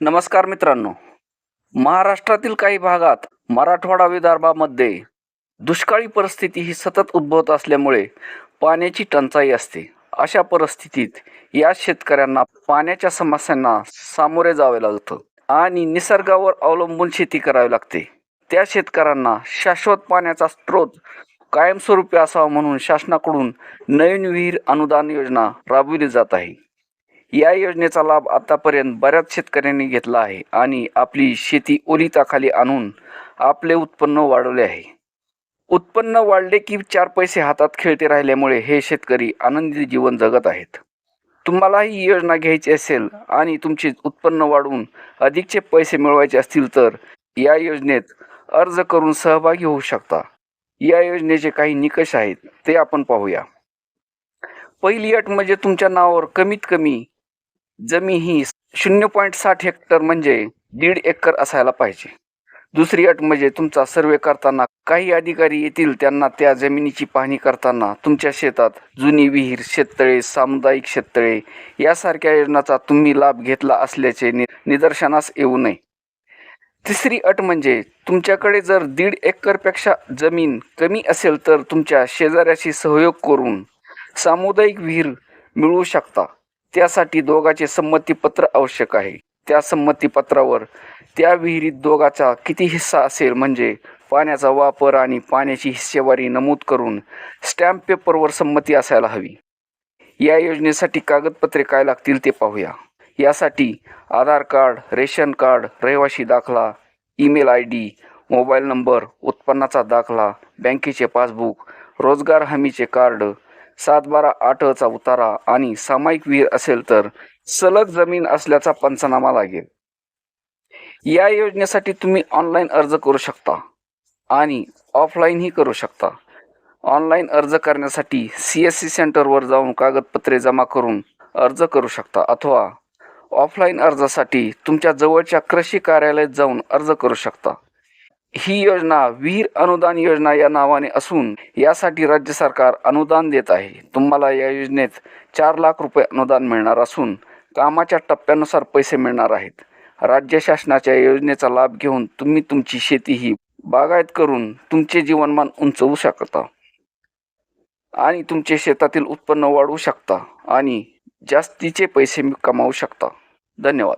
नमस्कार मित्रांनो. महाराष्ट्रातील काही भागात मराठवाडा विदर्भामध्ये दुष्काळी परिस्थिती ही सतत उद्भवत असल्यामुळे पाण्याची टंचाई असते. अशा परिस्थितीत या शेतकऱ्यांना पाण्याच्या समस्यांना सामोरे जावे लागतं आणि निसर्गावर अवलंबून शेती करावी लागते. त्या शेतकऱ्यांना शाश्वत पाण्याचा स्रोत कायमस्वरूपी असावा म्हणून शासनाकडून नवीन विहीर अनुदान योजना राबविली जात आहे. या योजनेचा लाभ आतापर्यंत बऱ्याच शेतकऱ्यांनी घेतला आहे आणि आपली शेती ओलिताखाली आणून आपले उत्पन्न वाढवले आहे. उत्पन्न वाढले की चार पैसे हातात खेळते राहिल्यामुळे हे शेतकरी आनंदी जीवन जगत आहेत. तुम्हाला ही योजना घ्यायची असेल आणि तुमचे उत्पन्न वाढवून अधिकचे पैसे मिळवायचे असतील तर या योजनेत अर्ज करून सहभागी होऊ शकता. या योजनेचे काही निकष आहेत ते आपण पाहूया. पहिली अट म्हणजे तुमच्या नावावर कमीत कमी जमीन ही शून्य पॉईंट साठ हेक्टर म्हणजे दीड एकर असायला पाहिजे. दुसरी अट म्हणजे तुमचा सर्वे करताना काही अधिकारी येतील त्यांना त्या जमिनीची पाहणी करताना तुमच्या शेतात जुनी विहीर शेततळे सामुदायिक शेततळे यासारख्या योजनांचा तुम्ही लाभ घेतला असल्याचे नि निदर्शनास येऊ नये. तिसरी अट म्हणजे तुमच्याकडे जर दीड एकरपेक्षा जमीन कमी असेल तर तुमच्या शेजाऱ्याशी सहयोग करून सामुदायिक विहीर मिळवू शकता. त्यासाठी दोघाचे संमतीपत्र आवश्यक आहे. त्या संमतीपत्रावर त्या विहिरीत दोघाचा किती हिस्सा असेल म्हणजे पाण्याचा वापर आणि पाण्याची हिस्सेवारी नमूद करून स्टॅम्प पेपरवर संमती असायला हवी. या योजनेसाठी कागदपत्रे काय लागतील ते पाहूया. यासाठी आधार कार्ड रेशन कार्ड रहिवाशी दाखला email I D mobile number उत्पन्नाचा दाखला बँकेचे पासबुक रोजगार हमीचे कार्ड सात बारा आठचा उतारा आणि सामायिक विहीर असेल तर सलग जमीन असल्याचा पंचनामा लागेल. या योजनेसाठी तुम्ही ऑनलाईन अर्ज करू शकता आणि ऑफलाईनही करू शकता. ऑनलाईन अर्ज करण्यासाठी सी एस सी सेंटरवर जाऊन कागदपत्रे जमा करून अर्ज करू शकता अथवा ऑफलाईन अर्जासाठी तुमच्या जवळच्या कृषी कार्यालयात जाऊन अर्ज करू शकता. ही योजना विहीर अनुदान योजना या नावाने असून यासाठी राज्य सरकार अनुदान देत आहे. तुम्हाला या योजनेत चार लाख रुपये अनुदान मिळणार असून कामाच्या टप्प्यानुसार पैसे मिळणार आहेत. राज्य शासनाच्या योजनेचा लाभ घेऊन तुम्ही तुमची शेती ही बागायत करून तुमचे जीवनमान उंचवू शकता आणि तुमचे शेतातील उत्पन्न वाढवू शकता आणि जास्तीचे पैसे कमावू शकता. धन्यवाद.